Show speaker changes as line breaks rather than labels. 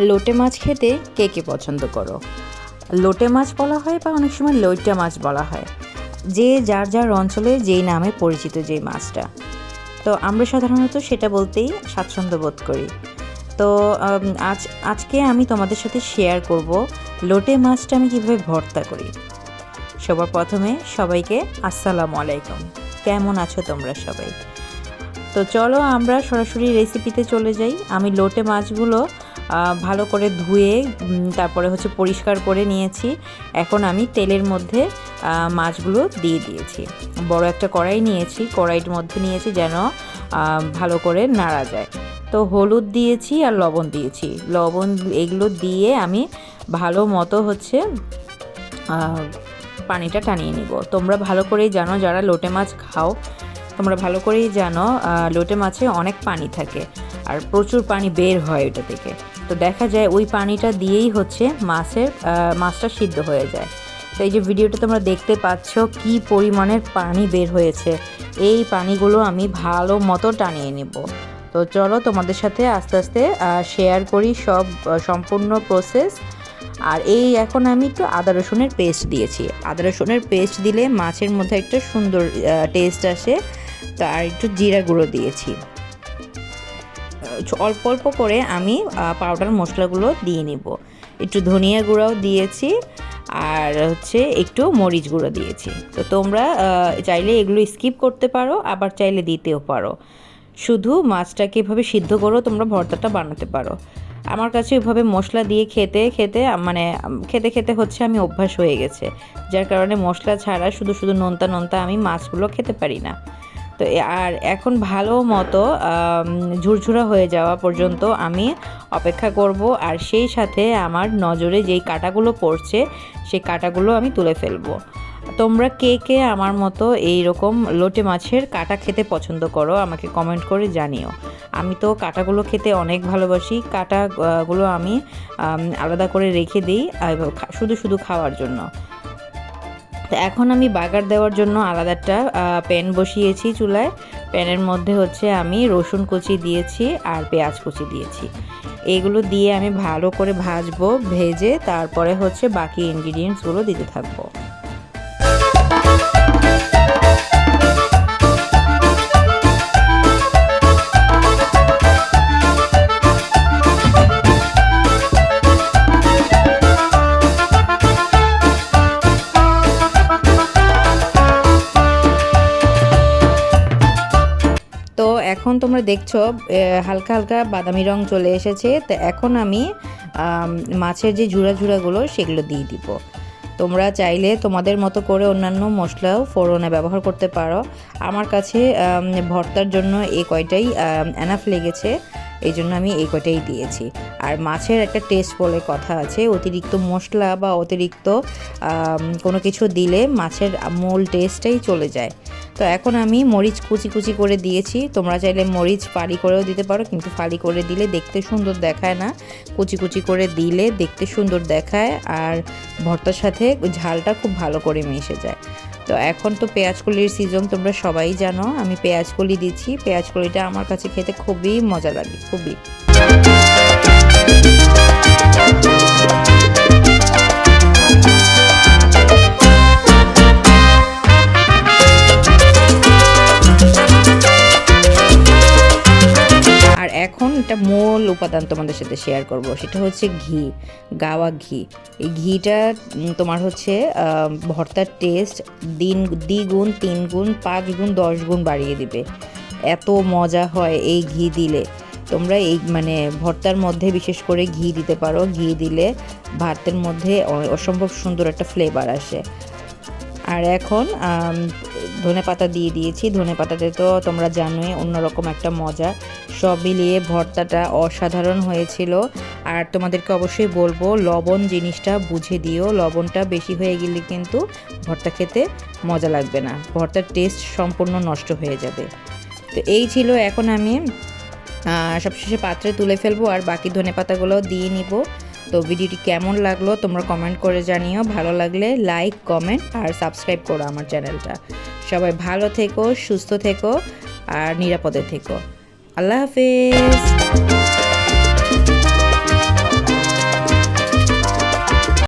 লোটে মাছ খেতে কে কে পছন্দ করো? লোটে মাছ বলা হয় বা অনেক সময় লইটা মাছ বলা হয়? যে যার যার অঞ্চলে যেই নামে পরিচিত যেই মাছটা। তো আমরা সাধারণত সেটা বলতেই স্বাচ্ছন্দ্য বোধ করি। তো আজ, আজকে আমি তোমাদের সাথে শেয়ার করব লোটে মাছটা আমি কীভাবে ভর্তা করি। সবার প্রথমে সবাইকে আসসালামু আলাইকুম। কেমন আছো তোমরা সবাই? তো চলো আমরা সরাসরি রেসিপিতে চলে যাই। আমি লোটে মাছগুলো ভালো করে ধুয়ে তারপরে হচ্ছে পরিষ্কার করে নিয়েছি। এখন আমি তেলের মধ্যে মাছগুলো দিয়ে দিয়েছি। বড় একটা কড়াই নিয়েছি, কড়াইয়ের মধ্যে নিয়েছি যেন ভালো করে নাড়া যায়। তো হলুদ দিয়েছি আর লবণ দিয়েছি। লবণ এগুলো দিয়ে আমি ভালো মতো হচ্ছে পানিটা টানিয়ে নিব। তোমরা ভালো করেই জানো, যারা লোটে মাছ খাও তোমরা ভালো করেই জানো লোটে মাছে অনেক পানি থাকে আর প্রচুর পানি বের হয় ওটা থেকে। তো দেখা যায় ওই পানিটা দিয়েই হচ্ছে মাছের মাছটা সিদ্ধ হয়ে যায়। তো এই যে ভিডিওটা তোমরা দেখতে পাচ্ছ, কি পরিমাণের পানি বের হয়েছে, এই পানিগুলো আমি ভালো মতো টানিয়ে নেব। তো চলো তোমাদের সাথে আস্তে আস্তে শেয়ার করি সব সম্পূর্ণ প্রসেস আর এই এখন আমি একটু আদা রসুনের পেস্ট দিয়েছি। আদা রসুনের পেস্ট দিলে মাছের মধ্যে একটা সুন্দর টেস্ট আসে। তা আর একটু জিরা গুঁড়ো দিয়েছি। অল্প অল্প করে আমি পাউডার মশলাগুলো দিয়ে নিব। একটু ধনিয়া গুঁড়াও দিয়েছি আর হচ্ছে একটু মরিচ গুঁড়ো দিয়েছি। তো তোমরা চাইলে এগুলো স্কিপ করতে পারো, আবার চাইলে দিতেও পারো। শুধু মাছটাকে এভাবে সিদ্ধ করো তোমরা ভর্তাটা বানাতে পারো। আমার কাছে ওইভাবে মশলা দিয়ে খেতে খেতে মানে খেতে খেতে হচ্ছে আমি অভ্যাস হয়ে গেছে। যার কারণে মশলা ছাড়া শুধু শুধু নোনতা নোনতা আমি মাছগুলো খেতে পারি না। তো আর এখন ভালো মতো ঝুরঝুরা হয়ে যাওয়া পর্যন্ত আমি অপেক্ষা করব আর সেই সাথে আমার নজরে যেই কাটাগুলো পড়ছে, সেই কাটাগুলো আমি তুলে ফেলব। তোমরা কে কে আমার মতো এই রকম লোটে মাছের কাটা খেতে পছন্দ করো আমাকে কমেন্ট করে জানিও। আমি তো কাটাগুলো খেতে অনেক ভালোবাসি, কাটাগুলো আমি আলাদা করে রেখে দিই শুধু শুধু খাওয়ার জন্য। তো এখন আমি বাগার দেওয়ার জন্য আলাদা একটা প্যান বসিয়েছি চুলায়। প্যানের মধ্যে হচ্ছে আমি রসুন কুচি দিয়েছি আর পেঁয়াজ কুচি দিয়েছি। এগুলো দিয়ে আমি ভালো করে ভাজবো, ভেজে তারপরে হচ্ছে বাকি ইনগ্রিডিয়েন্টসগুলো দিতে থাকব। এখন তোমরা দেখছ হালকা হালকা বাদামি রং চলে এসেছে। তো এখন আমি মাছের যে ঝুড়া ঝুড়াগুলো সেগুলো দিয়ে দিব। তোমরা চাইলে তোমাদের মতো করে অন্যান্য মশলাও ফোড়নে ব্যবহার করতে পারো। আমার কাছে ভর্তার জন্য এই কয়টাই অ্যানাফ লেগেছে। এই জন্য আমি এই কয়টাই দিয়েছি। আর মাছের একটা টেস্ট বলে কথা আছে, অতিরিক্ত মশলা বা অতিরিক্ত কোনো কিছু দিলে মাছের মূল টেস্টটাই চলে যায়। তো এখন আমি মরিচ কুচি কুচি করে দিয়েছি। তোমরা চাইলে মরিচ ফালি করেও দিতে পারো, কিন্তু ফালি করে দিলে দেখতে সুন্দর দেখায় না। কুচি কুচি করে দিলে দেখতে সুন্দর দেখায়, আর ভর্তার সাথে ঝালটা খুব ভালো করে মিশে যায়। তো এখন তো পেঁয়াজ কলির সিজন তোমরা সবাই জানো, আমি পেঁয়াজ কলি দিচ্ছি। পেঁয়াজ কলিটা আমার কাছে খেতে খুবই মজা লাগে, খুবই। একটা মূল উপাদান তোমাদের সাথে শেয়ার করব, সেটা হচ্ছে ঘি, গাওয়া ঘি। এই ঘিটা তোমার হচ্ছে ভর্তার টেস্ট দিন, দ্বিগুণ তিন গুণ পাঁচ গুণ দশ গুণ বাড়িয়ে দিবে। এত মজা হয় এই ঘি দিলে। তোমরা এই মানে ভর্তার মধ্যে বিশেষ করে ঘি দিতে পারো। ঘি দিলে ভাতের মধ্যে অসম্ভব সুন্দর একটা ফ্লেভার আসে। আর এখন ধনে পাতা দিয়ে দিয়েছি। ধনে পাতাতে তো তোমরা জানোই অন্যরকম একটা মজা। সব মিলিয়ে ভর্তাটা অসাধারণ হয়েছিল। আর তোমাদেরকে অবশ্যই বলব, লবণ জিনিসটা বুঝে দিও। লবণটা বেশি হয়ে গেলে কিন্তু ভর্তা খেতে মজা লাগবে না। ভর্তার টেস্ট সম্পূর্ণ নষ্ট হয়ে যাবে। তো এই ছিল এখন আমি সবশেষে পাত্রে তুলে ফেলব আর বাকি ধনে পাতাগুলো দিয়ে নিব। তো ভিডিওটি কেমন লাগল তোমরা কমেন্ট করে জানিও। ভালো লাগলে লাইক কমেন্ট আর সাবস্ক্রাইব করো আমার চ্যানেলটা সবাই ভালো থেকো সুস্থ থেকো আর নিরাপদে থেকো। আল্লাহ হাফেজ।